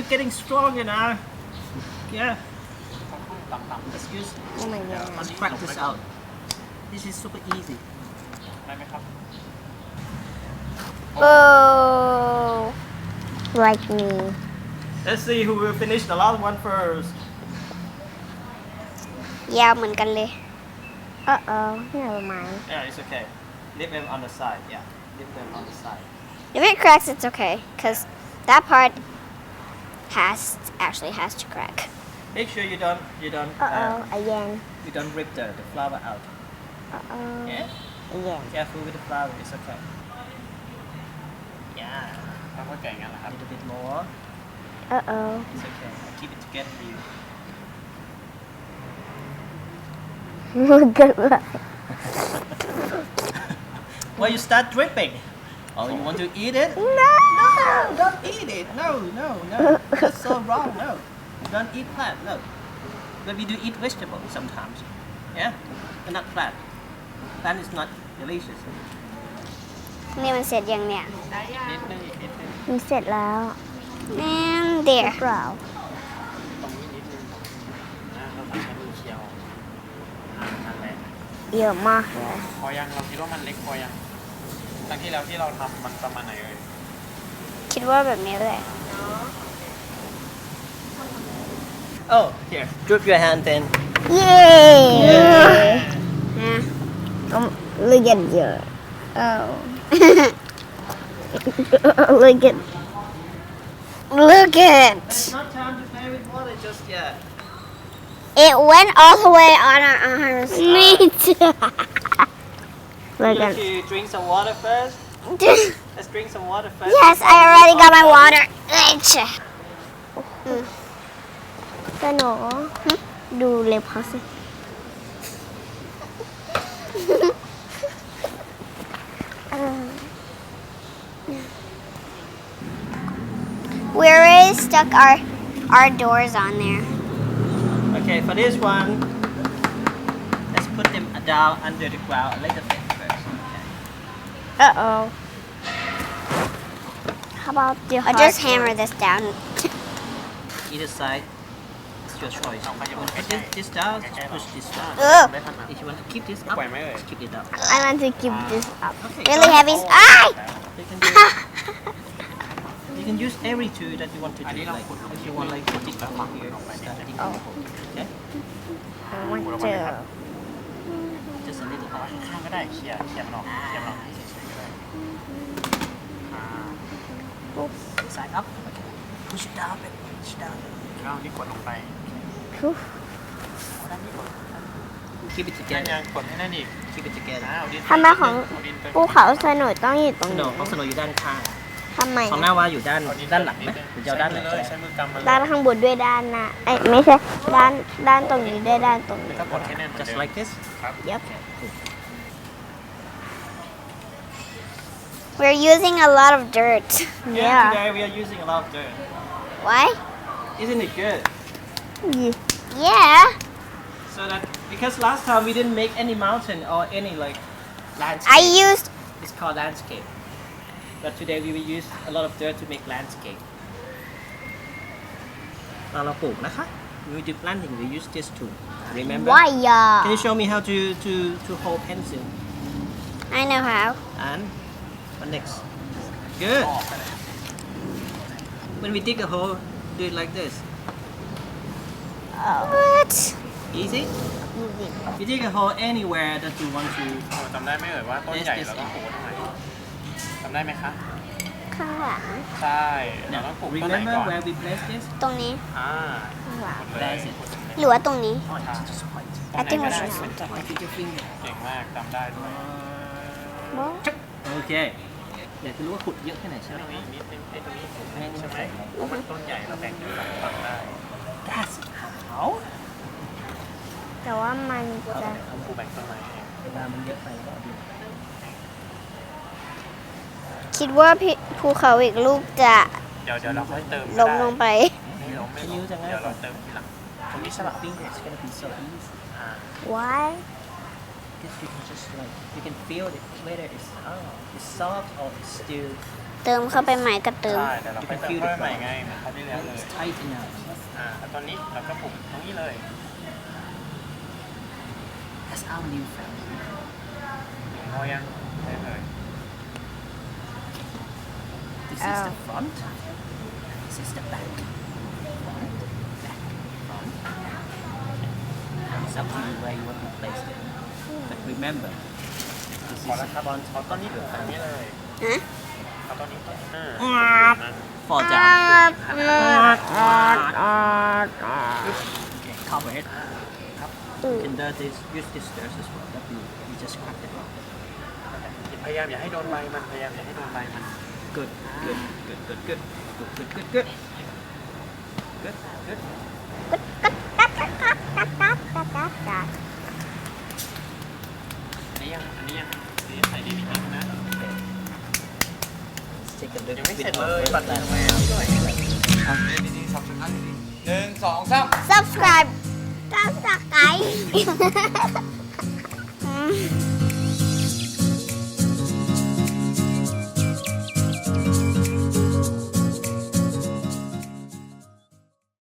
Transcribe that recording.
Yeah. See, you're getting stronger now. Yeah. ต่ำๆ Excuse. โอ้ my god Let's practice out. This is super easy. ได้ไหมครับ oh like me Let's see who will finish the last one first. ยาวเหมือนกันเลย uh oh never mind Yeah, it's okay. Leave them on the side. Yeah, leave them on the side. if it cracks it's okay because that part has actually has to crack. Make sure you don't you don't. Uh oh, uh, again. You don't rip the, the flower out. Uh oh. Yeah. Again. Careful with the flower. It's okay. Yeah. I'm okay. A little bit more. Uh oh. It's okay. I keep it together for you. Good luck. well, you start dripping. Oh, you want to eat it? No. No, don't eat it. No, no, no. That's so wrong. No, don't eat plant. No, but we do eat vegetables sometimes. Yeah, but not plant. Plant is not delicious. นี่มันเสร็จยังเนี่ยนิดนึงอีกนิดนึงมันเสร็จแล้ว and there เปล่า ตรงนี้นิดนึงนะเราต้องใช้มือเคี่ยวอ่านั่นแหละเยอะมากเลย พอยังเราคิดว่ามันเล็กพอยังครั้งที่แล้วที่เราทำมันประมาณไหนเอ่ยคิ ดว่าแบบนี้แหละ Oh, here, drip your hand in. เย้นะต้องเลือกเยอะเอ้า look at look at It's not time to play with water just yet. it went all the way on our arms me too look You at should drink some water first. Let's drink some water first. yes I already got my water สโหนดูเล็บเขาสิ We already stuck our our doors on there. Okay, for this one, let's put them down under the ground a little bit first. Okay. Uh oh. How about the I'll just hammer this down. Either side. It's your choice. This, this down, push this down. Ugh. If you want to keep this up, keep it up. I want to keep ah. this up. Okay, really so heavy. Ah! You can, use every tool that you want to do. Like, if you want like to dig from here, oh. Okay? I want to. Just a little. ปุ๊บสายรับ push down เป็น push down แล้วนี่กดลงไปทุบด้านนี้กดคีบไปจิกแกนกดให้นั่นอีกคีบไปจิกแกนทำไมของภูเขาสนุกต้องอยู่ตรงนี้ของสนุกอยู่ด้านข้างทำไมของหน้าว่าอยู่ด้านด้านหลังไหมหรือจะด้านไหนด้านข้างบนด้วยด้านนะาอ้ไม่ใช่ด้านด้านตรงนี้ด้วยด้านตรงนี้จะสไลด์ this ครับ We're using a lot of dirt. Yeah. Today we are using a lot of dirt. Why? Isn't it good? Yeah. So that because last time we didn't make any mountain or any like landscape. I used It's called landscape. But today we will use a lot of dirt to make landscape. ตอนเราปลูกนะคะ we will do planting we use this tool remember Can wire. you show me how to to to hold pencil I know how. and what next good when we dig a hole do it like this What? easy you dig a hole anywhere that you want to โอ้จำได้ไหมเอ่ยว่าต้นใหญ่เราต้องปลูกไว้ตรงไหนจำได้ไหมคะ ข้างหลัง ใช่เรา now ต้องปลูกต้นไหน remember ก่อน where we place this ตรงนี้ อ่า ข้างหลัง กดเลย That's it หรือว่าตรงนี้ oh it's just white ตรงไหน I think ก็ we ได้ should start With your finger เก่งมากจำได้ด้วย โอเค อยากจะรู้ว่าขุดเยอะแค่ไหนใช่ไหตมรงนี้นิดนึงไอ้ตรงนี้ให้นี่ใช่ไหมใส่เพราะมันต้นใหญ่เราแบ่งเป็นสองฝั่งได้ That's how แต่ว่ามันจะปลูกแบ่งต้นไม้เองเวลามันเยอะไปก็เอาดินคิดว่าพี่ภูเขาอีกลูกจะเดี๋ยวเดี๋ยวเราค่อยเติมล้มลงไปไม่ล้มไม่ล้มเดี๋ยวเราเติมทีหลังตรงนี้ใช่ปะ I think it's gonna be so easy อ่า Why guess you can just like you can feel it whether it's oh it's soft or it's still เติมเข้าไปใหม่ก็เติม ใช่แต่เราไปเติมเข้าไปใหม่ไงเหมือนคราวที่แล้วเลย it's tight enough. อ่าแล้วตอนนี้เราก็ปลุกตรงนี้เลย That's our new fan. หลวงพ่อยังได้เลย This is Oh. the front. This is the back. Front, back, front. It's up to you where you want to place it. But remember, this พอล้ว the ครับ front เอาต้นนี้ปลุกตรงนี้เลยฮะเอาต้นนี้ก่อนอ่าอ่า fall อ่า down. อ่าอ่าอ่า Okay, cover it. อืม You can do this, use this stairs as well. That you, you just cracked it off. พยายามอย่าให้โดนใบมันพยายามอย่าให้โดนใบมัน Good, good, good, good, good, good, good, good, good. Good, good. อันนี้ ยังอันนี้ยังนี่ใส่ดีดีนะ จิกกันดึกยังไม่เสร็จเลยปัดรแล้วแม่ด้วยดีดีหนึ่งสองสาม subscribe ตั้งสกาย